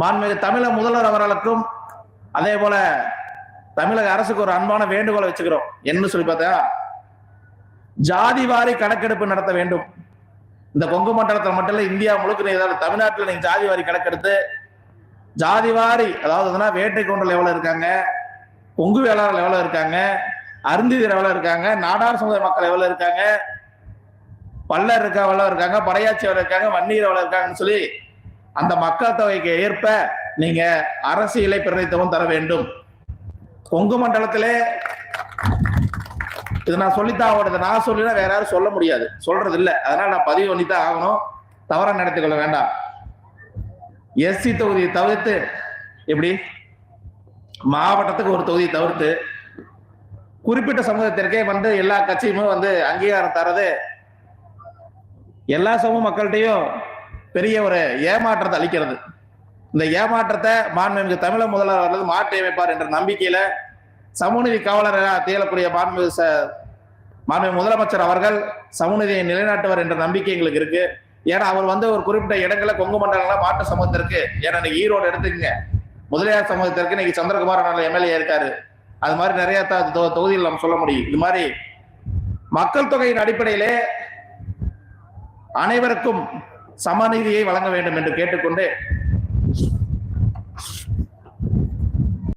மாண்புமிகு தமிழக முதல்வர் அவர்களுக்கும் அதே போல தமிழக அரசுக்கு ஒரு அன்பான வேண்டுகோளை வச்சுக்கிறோம். என்ன சொல்லி பார்த்தா ஜாதி வாரி கணக்கெடுப்பு நடத்த வேண்டும். இந்த கொங்கு மண்டலத்தில் மட்டும் இல்ல இந்தியா முழுக்க நீங்க தமிழ்நாட்டில் நீங்க ஜாதி வாரி கணக்கெடுத்து ஜாதி வாரி அதாவது வேட்டை கொண்டல் எவ்வளவு இருக்காங்க கொங்கு வேளாளர் எவ்வளவு இருக்காங்க அருந்திதர் எவ்வளவு இருக்காங்க நாடார் சமுதாய மக்கள் எவ்வளவு இருக்காங்க பல்லர் இருக்கா எவ்வளவு இருக்காங்க படையாச்சி எவ்வளவு இருக்காங்க வன்னீர் எவ்வளவு இருக்காங்கன்னு சொல்லி அந்த மக்கள் தொகைக்கு ஏற்ப நீங்க அரசியலை பிரதித்துவம் தர வேண்டும். கொங்கு மண்டலத்திலே இது நான் சொல்லித்தான் ஆகணும் நான் சொல்லினா வேற யாரும் சொல்ல முடியாது. சொல்றது இல்லை அதனால நான் பதிவு பண்ணித்தான் ஆகணும். தவற நடத்திக்கொள்ள வேண்டாம். எஸ்சி தொகுதியை தவிர்த்து எப்படி? மாவட்டத்துக்கு ஒரு தொகுதியை தவிர்த்து குறிப்பிட்ட சமூகத்திற்கே வந்து எல்லா கட்சியுமே வந்து அங்கீகாரம் தரது. எல்லா சமூக மக்கள்கிட்டையும் பெரிய ஒரு ஏமாற்றத்தை அளிக்கிறது இந்த ஏமாற்றத்தை மாண்புமிகு தமிழக முதல்வர் அல்லது மாற்றி அமைப்பார் என்ற நம்பிக்கையில சமூகநீதி காவலராக திகழக்கூடிய மாண்புமிகு ச- மாண்புமிகு முதலமைச்சர் அவர்கள் சமூகநீதியை நிலைநாட்டுவார் என்ற நம்பிக்கை எங்களுக்கு இருக்கு. ஏன்னா அவர் வந்து ஒரு குறிப்பிட்ட இடங்கள கொங்கு மண்டலங்கள மாட்டு சமூகத்திற்கு ஏன்னா இன்னைக்கு ஈரோடு எடுத்துக்கங்க. முதலியார் சமூகத்திற்கு இன்னைக்கு சந்திரகுமார் எம்எல்ஏ இருக்காரு. அது மாதிரி நிறைய தொகுதியில் நம்ம சொல்ல முடியும். இது மாதிரி மக்கள் தொகையின் அடிப்படையிலே அனைவருக்கும் சமநீதியை வழங்க வேண்டும் என்று கேட்டுக்கொண்டு